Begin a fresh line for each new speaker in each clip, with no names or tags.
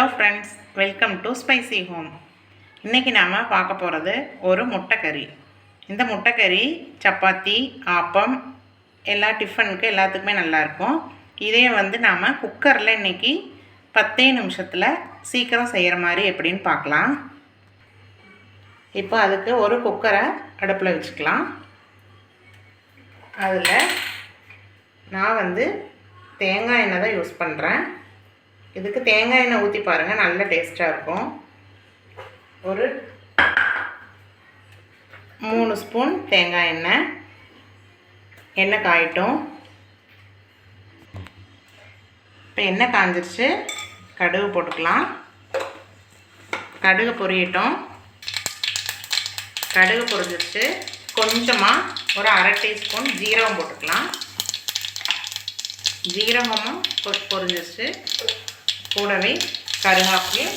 Hello friends welcome to spicy home. இன்றைக்கி நாம் பார்க்க போகிறது ஒரு முட்டைக்கறி. இந்த முட்டைக்கறி சப்பாத்தி ஆப்பம் எல்லா டிஃபனுக்கு எல்லாத்துக்குமே நல்லாயிருக்கும் இதே வந்து நாம் குக்கரில் இன்றைக்கி பத்தே நிமிஷத்தில் சீக்கிரம் செய்கிற மாதிரி எப்படின்னு பார்க்கலாம். இப்போ அதுக்கு ஒரு குக்கரை அடுப்பில் வச்சுக்கலாம். அதில் நான் வந்து தேங்காய் எண்ணெய் தான் யூஸ் பண்ணுறேன் இதுக்கு தேங்காய் எண்ணெய் ஊற்றி பாருங்கள் நல்ல டேஸ்ட்டாக இருக்கும். ஒரு மூணு ஸ்பூன் தேங்காய் எண்ணெய். எண்ணெய் காயட்டும். இப்போ எண்ணெய் காஞ்சிருச்சு கடுகு போட்டுக்கலாம். கடுகு பொரியட்டும். கடுகு பொரிஞ்சிருச்சு கொஞ்சமாக ஒரு அரை டீஸ்பூன் ஜீரகம் போட்டுக்கலாம். ஜீரகமும் பொ- பொரிஞ்சிருச்சு. கூடவே கருகாப்பில்.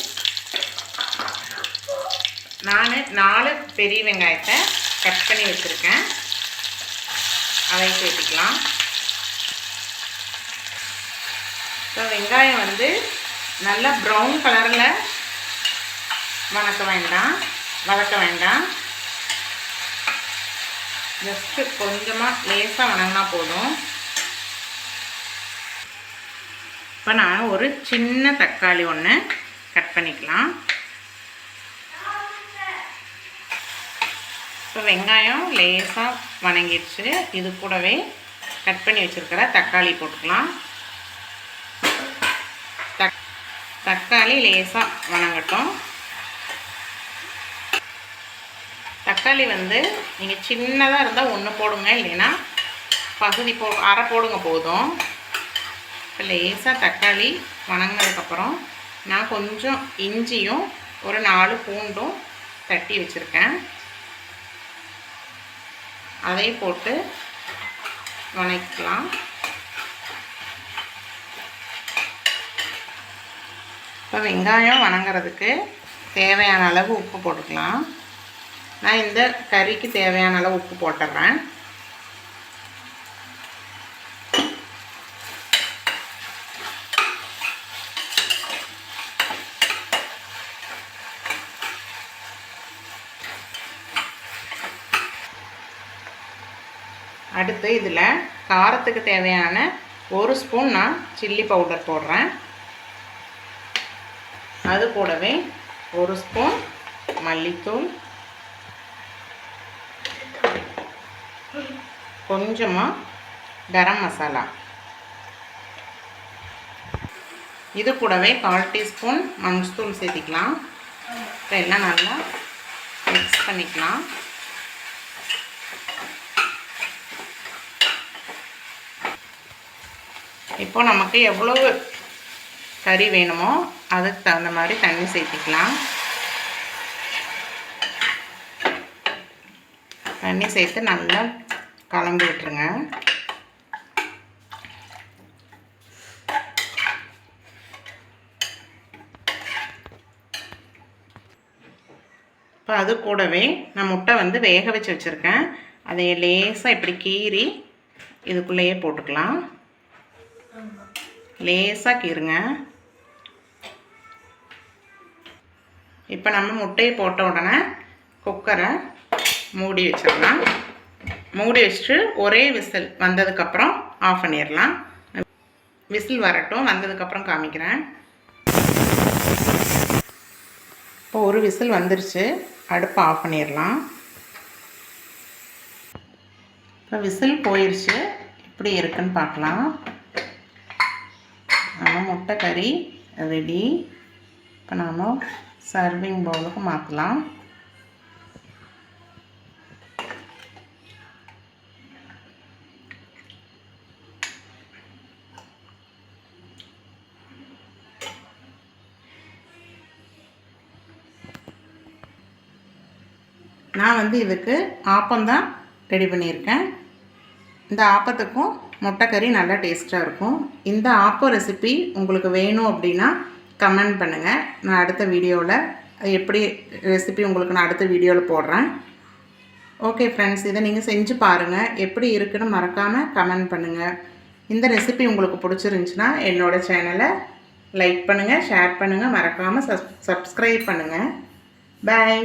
நான் நாலு பெரிய வெங்காயத்தை கட் பண்ணி வச்சுருக்கேன். அதை சேர்த்துக்கலாம். இப்போ வெங்காயம் வந்து நல்லா ப்ரௌன் கலரில் வதக்க வேண்டாம் வதக்க வேண்டாம். ஜஸ்ட்டு கொஞ்சமாக லேசாக வணங்கினா போதும். இப்போ நான் ஒரு சின்ன தக்காளி ஒன்று கட் பண்ணிக்கலாம். இப்போ வெங்காயம் லேசாக வணங்கிடுச்சு. இது கூடவே கட் பண்ணி வச்சுருக்கிற தக்காளி போட்டுக்கலாம். தக் தக்காளி லேசாக வணங்கட்டும். தக்காளி வந்து நீங்கள் சின்னதாக இருந்தால் ஒன்று போடுங்க இல்லைன்னா பகுதி போ அரை போடுங்க போதும். இப்போ லேசாக தக்காளி வணங்கினதுக்கப்புறம் நான் கொஞ்சம் இஞ்சியும் ஒரு நாலு பூண்டும் தட்டி வச்சுருக்கேன். அதையும் போட்டு வணக்கலாம் இப்போ வெங்காயம் வணங்குறதுக்கு தேவையான அளவு உப்பு போட்டுக்கலாம். நான் இந்த கறிக்கு தேவையான அளவு உப்பு போட்டுடுறேன் அடுத்து இதில் காரத்துக்கு தேவையான ஒரு ஸ்பூன் நான் சில்லி பவுடர் போடுறேன். அது கூடவே ஒரு ஸ்பூன் மல்லித்தூள். கொஞ்சமாக கரம் மசாலா. இது கூடவே கால் டீஸ்பூன் மஞ்சத்தூள் சேர்த்திக்கலாம். இப்போ எல்லாம் நல்லா மிக்ஸ் பண்ணிக்கலாம். இப்போ நமக்கு எவ்வளவு கறி வேணுமோ அதுக்கு தகுந்த மாதிரி தண்ணி சேர்த்திக்கலாம். தண்ணி சேர்த்து நல்லா கலந்து விட்டுருங்க. இப்போ அது கூடவே நான் முட்டை வந்து வேக வச்சு வச்சுருக்கேன். அதை லேசாக இப்படி கீறி இதுக்குள்ளேயே போட்டுக்கலாம். லேசாக கீருங்க இப்போ நம்ம முட்டையை போட்ட உடனே குக்கரை மூடி வச்சிடலாம். மூடி வச்சுட்டு ஒரே விசில் வந்ததுக்கப்புறம் ஆஃப் பண்ணிடலாம். விசில் வரட்டும் வந்ததுக்கப்புறம் காமிக்கிறேன். இப்போ ஒரு விசில் வந்துருச்சு அடுப்பை ஆஃப் பண்ணிடலாம். இப்போ விசில் போயிடுச்சு எப்படி இருக்குன்னு பார்க்கலாம். முட்டை கறி ரெடி இப்போ நாம் சர்விங் பவுலுக்கு மாற்றலாம் நான் வந்து இதுக்கு ஆப்பம்தான் ரெடி பண்ணியிருக்கேன். இந்த ஆப்பத்துக்கும் முட்டைக்கறி நல்லா டேஸ்ட்டாக இருக்கும். இந்த ஆப்பம் ரெசிபி உங்களுக்கு வேணும் அப்படின்னா கமெண்ட் பண்ணுங்கள் நான் அடுத்த வீடியோவில் எப்படி ரெசிபி உங்களுக்கு நான் அடுத்த வீடியோவில் போடுறேன். ஓகே ஃப்ரெண்ட்ஸ் இதை நீங்கள் செஞ்சு பாருங்கள் எப்படி இருக்குன்னு மறக்காமல் கமெண்ட் பண்ணுங்கள் இந்த ரெசிபி உங்களுக்கு பிடிச்சிருந்துச்சின்னா என்னோடய சேனலை லைக் பண்ணுங்கள் ஷேர் பண்ணுங்கள் மறக்காமல் சப் சப்ஸ்கிரைப் பண்ணுங்கள் பாய்